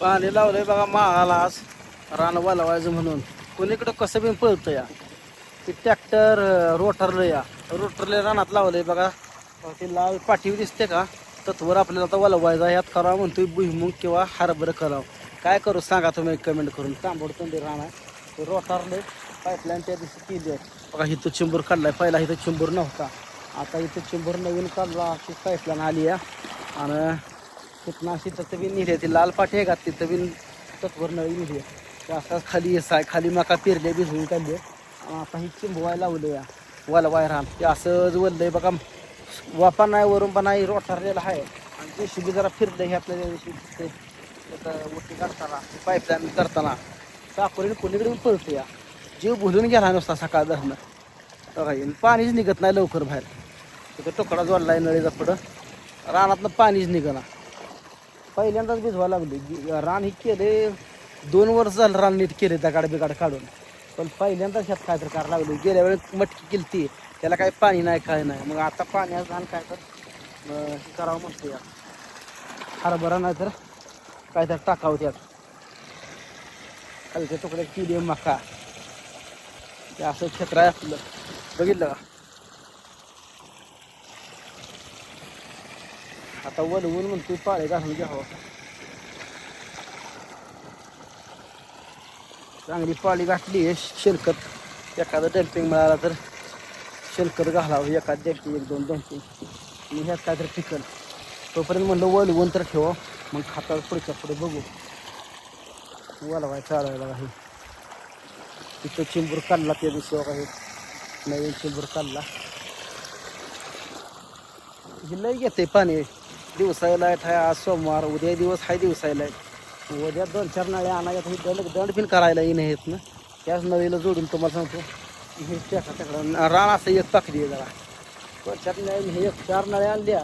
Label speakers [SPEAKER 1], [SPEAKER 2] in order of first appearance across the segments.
[SPEAKER 1] पाणी लावलंय बघा माळाला आज. रान वालवायचं म्हणून. कोणीकडं कसं बी पळतं या. ते ट्रॅक्टर रोटरलं या. रोटरले रानात लावलंय बघा. ते लाल पाठीव दिसते का? तत्वर आपल्याला आता वलवायचा यात करावं म्हणतोय भुईमुग किंवा हरभरं करावं. काय करू सांगा तुम्ही कमेंट करून. तांबड ते राहणार ते रोटारले पाईपलाईन त्या दिवशी केली आहे. बघा इथं चिंबूर काढलाय. पहिला इथं चिंबूर नव्हता. आता इथं चिंबूर नवीन काढला की पाईपलाईन आली आहे. आणि तिथनं अशी निघले बी लाल पाठी आहे का तिथं बी तत्वर नळी निघले असं खाली साय खाली मका पेरले भिजवून काढले. आता ही चिंबवाय लावले या वलवाय रान. ते असंच वललंय बघा वापा नाही वरून पण नाही रोटारलेला आहे. आणि जे शिबी जरा फिरलं हे आपल्या दिवशी दिसते काढताना करताना पाईपलाईन करताना. साकोरीने कोणीकडे पण पळतो या. जीव भुलून गेला नुसता सकाळ धरणं. बघा पाणीच निघत नाही लवकर बाहेर. तिथं टोकडा आहे नळीचा पुढं. रानातनं पाणीच निघणार पहिल्यांदाच भिजवा लागली. रान हे केले दोन वर्ष झालं रान नीट केले दगाड बिगाड काढून. पण पहिल्यांदाच ह्यात काय तर करायला लागलो. गेल्या वेळेस मटकी केलती. त्याला काय पाणी नाही काय नाही. मग आता पाण्यात रान काय तर अं, हे करावं म्हणतो या हरभरा नाही तर काय तर टाकावं त्यात. खालच्या तुकड्यात केली मका. ते असं क्षेत्र आहे आपलं. बघितलं का? आता वलवून म्हणतो पाळे घालून घ्यावं. चांगली पाळी घातली आहे शेणखत. एखादं डम्पिंग मिळाला तर शेणखत घालावं एखाद डम्पिंग एक दोन डम्पिंग आणि ह्यात काय तर टिकल तोपर्यंत म्हणलं वलवून तर ठेवा मग खातात पुढच्या पुढे बघू. वलवाय चालवायला काही तिथं चिंबूर काढला त्या दिवशी काही नवीन चिंबूर काढला. हे लई घेते पाणी. दिवसायला लाइट आहे आज सोमवार उद्या दिवस आहे दिवसायला लाइट उद्या दोन चार नळे आणायला तुम्ही दंड दंड पण करायला येईन आहेत ना. त्याच नळीला जोडून तुम्हाला सांगतो. हे रान असं एक पाकडी आहे जरा. दोन चार नळे हे एक चार नळे आणल्या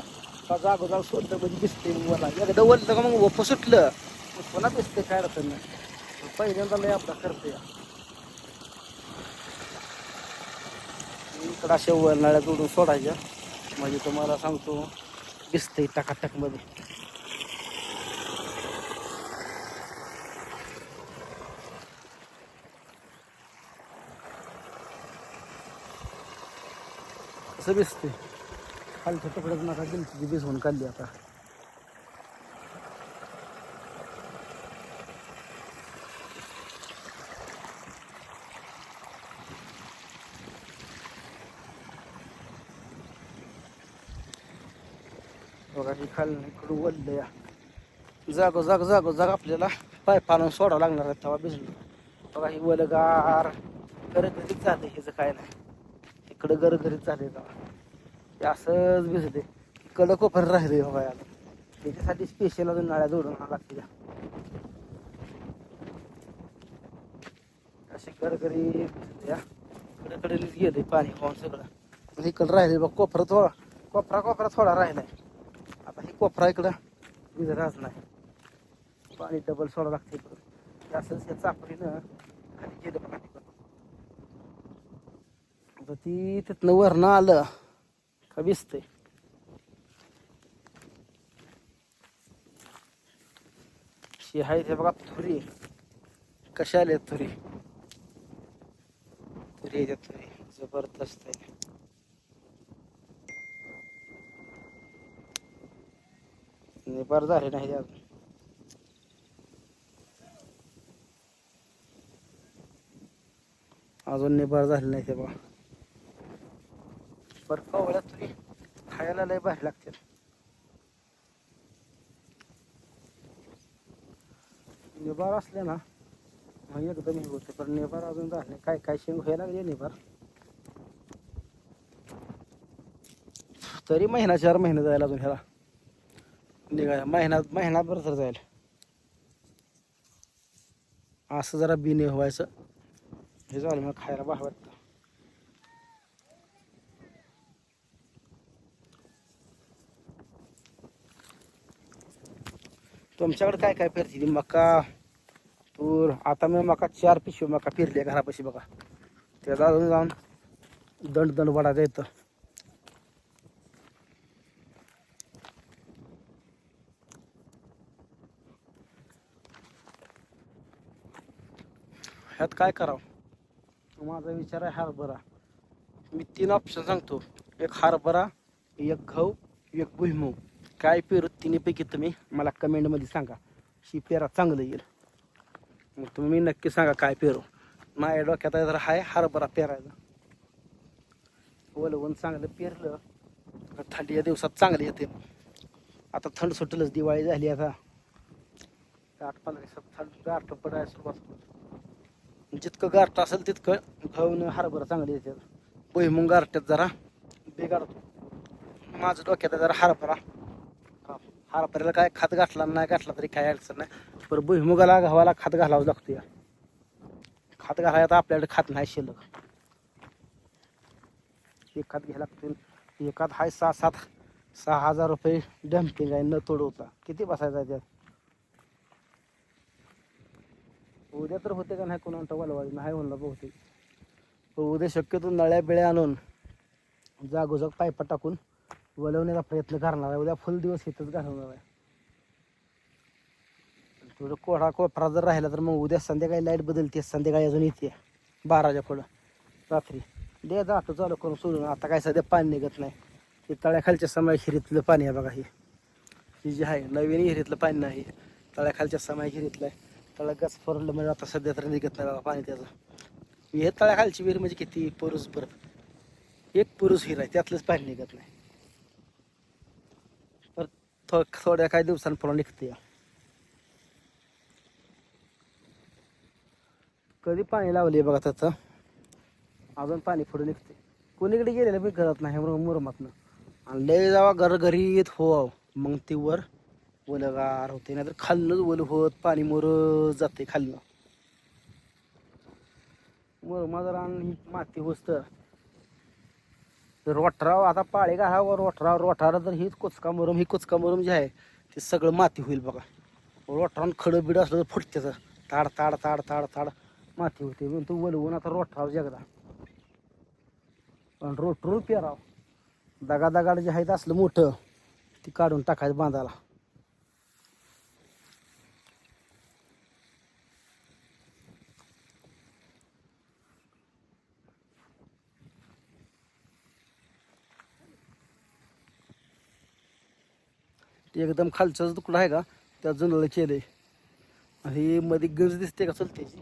[SPEAKER 1] का जागोजाग सोडलं म्हणजे दिसते मला. एकदा वरलं का मग वप सुटलं. मग पुन्हा दिसते काय अडचण नाही. पहिल्यांदा लय आपला करते या इकडं अशा नळ्या जोडून सोडायच्या. म्हणजे तुम्हाला सांगतो. दिसतंय टकाटकमध्ये असं दिसतंय. खालच्या तुकड्यात नका गिलची भिजवून काढली आता. बघा ही इकडून वडलं या. जागो जागो जागो जाग आपल्याला. पाय आणून सोडावं लागणार आहे तेव्हा बिजली. बघा ही वलगार. गरगरीत झालं ह्याचं काय नाही. इकडं गरगरीत झाले तेव्हा. ते असंच भिजले इकडं कोपर राहिले बघा याला. त्याच्यासाठी स्पेशल अजून नाळ्या जोडून लागतील लागते गरगरीत अशी गरगरी इकडे कडेच गेले पाणी खाऊन सगळं. आणि इकडं राहिले बघ कोपरा थोडा. कोपरा कोपरा थोडा राहिलाय. कोपरा इकडं. भिजतच नाही पाणी डबल सोडावं लागते इकडं. असंच या चापरीनं खाली गेलं बघा तिकडं. ती तिथनं वरणं आलं का भिजतंय शी आहे ते बघा थुरी. कशा आल्या थुरी? थुरी आहे थुरी. जबरदस्त आहे निपार झाले नाही अजून. अजून निबार झाले नाही ते बा. बरं कवळ्या तरी खायला लय भारी लागते निबार असले ना मग एकदम हे होते पण निभार अजून झाले काय काय शेंग व्हायला लागले निभार तरी महिना चार महिने जायला अजून ह्याला. म्हणजे निघाय महिना महिनाभर तर जाईल. असं जरा बिने व्हायचं. हे झालं मला खायला भाव वाटतं. तुमच्याकडे काय काय पेरते मका? तूर आता मी मका चार पिशवी मका पेरली आहे घरापाशी बघा. त्याचा अजून जाऊन दंड दंड वाढायचं येतं ह्यात काय करावं? माझा विचार आहे हरभरा. मी तीन ऑप्शन सांगतो. एक हरभरा एक गहू एक भुईमूग. काय पेरू तिन्हीपैकी तुम्ही मला कमेंटमध्ये सांगा. शी पेरा चांगलं येईल. मग तुम्ही नक्की सांगा काय पेरू. माझ्या डोक्यात आहे हाय हरभरा पेरायचा वलवून चांगलं पेरलं. थंडी या दिवसात चांगलं येते. आता थंड सुटलंच दिवाळी झाली आता. आठ पंधरा दिवसात थंड आठ पडायला सुरुवात. जितकं गारठं असेल तितकं घाऊन हरभरा चांगले येतात भुईमुंग गारट्यात जरा बिघाडतो माझं डोक्यात आहे जरा हरभरा. हरभऱ्याला काय खात घातला नाही घातला तरी काय अडचण नाही. पण भुईमुगाला गव्हाला खात घालावं लागतं या खात घालायला तर आपल्याकडे खात नाही शिल्लक. एक खत घ्यायला लागते एकात हाय सहा सात. सहा हजार रुपये डम्पिंग आहे न तोडवता. किती बसायचा आहे त्यात? उद्या तर होते का नाही कोणाला वलवाडी नाही म्हणलं बहुतेक. पण उद्या शक्यतो नळ्या बिळ्या आणून जागोजाग पायपा टाकून वलवण्याचा प्रयत्न करणार आहे. उद्या फुल दिवस इथंच घालवणार आहे. थोडं कोडा कोपरा जर राहिला तर मग उद्या संध्याकाळी लाइट बदलते संध्याकाळी अजून येते बाराच्या पुढं. रात्री. दे जातो चालू करून सोडून. आता काय सध्या पाणी निघत नाही. हे तळ्याखालच्या समय हिरीतलं पाणी आहे बघा हे. ही जी आहे नवीन हिरीतलं पाणी नाही. तळ्याखालच्या समय हिरीतलं आहे. तळ्या फोरलं म्हणजे आता सध्या तर निघत नाही बाबा पाणी त्याचं. हे तळ्याखालची विहीर म्हणजे किती पुरुष बर्फ एक पुरुष हिर आहे त्यातलंच पाणी निघत नाही. पर थो थोड्या काही दिवसांपूर्वी निघते या. कधी पाणी लावले बघा त्याचं? अजून पाणी पुढे निघते. कोणीकडे गेलेलं बी करत नाही मुरमातनं. आणि लय जावा घर घरी येत हो मग ती वर वलगार होते नाहीतर खाल्लंच वल होत पाणी मोर जाते खाल्लं. माझा रान ही माती होत तर रोठराव आता पाळे का रोटराव रोठराव रोठारा तर ही कुचका ही कोचका मुरम जे आहे ते सगळं माती होईल बघा. रोटरान खडं बिडं असलं तर फुटते ताड ताड ताड ताड ताड माती होते. म्हणून तो वलवून आता रोटराव जगदा पण रोटरून पेराव. दगा दगाड जे आहे असलं मोठं ती काढून टाकायचं बांधायला ते एकदम खालचा तुकडा आहे का? त्या जुनला केलं आहे आणि मध्ये गंज दिसते का चलतेची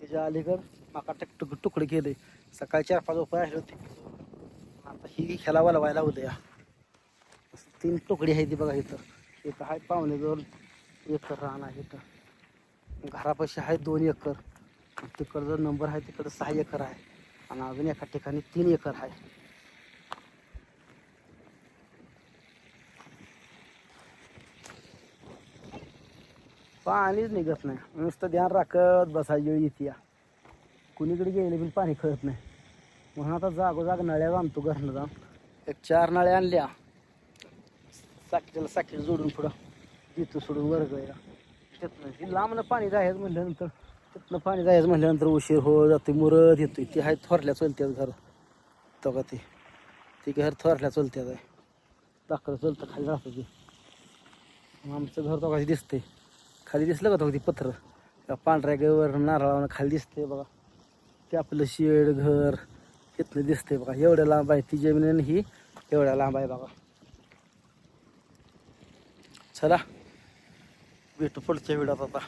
[SPEAKER 1] त्याच्या अलीकड माका टक टुक तुकडे केले सकाळी चार पाच रुपये आले होते. आता ही खेळावा लावायला उद्या तीन तुकडी आहे ती बघा इथं. एक आहे पावणे दोन एकर रान आहे इथं. घरापाशी आहे दोन एकर. तिकडं जो नंबर आहे तिकडं सहा एकर आहे. आणि अजून एका ठिकाणी तीन एकर आहे. पाणीच निघत नाही. नुसतं ध्यान राखत बसायची वेळ येते या कुणीकडे गेले पण पाणी कळत नाही. म्हणून आता जागोजाग नळ्या आणतो घरनं जाऊन. एक चार नळ्या आणल्या. साखीला साखी जोडून पुढं. तिथं सोडून वर वर्गायला तिथनं लांबनं पाणी जायचं म्हटल्यानंतर तिथनं पाणी जायचं म्हटल्यानंतर उशीर हो जाते मुरत येतो ती आहे थोरल्या चलत्यात घर. तो का ते? ती घर थोरल्या चलत्यात आहे. दाखल चलतं खाली राहतं ते. मग आमचं घर तो कशी दिसतंय. खाली दिसलं का तो पत्र पांढऱ्या गवर नारळावर खाली दिसते बघा. ते आपलं शेड घर इथलं दिसते बघा. एवढ्या लांब आहे ती जमीन आणि ही एवढ्या लांब आहे बघा. चला भेटू पुढच्या व्हिडिओत आता.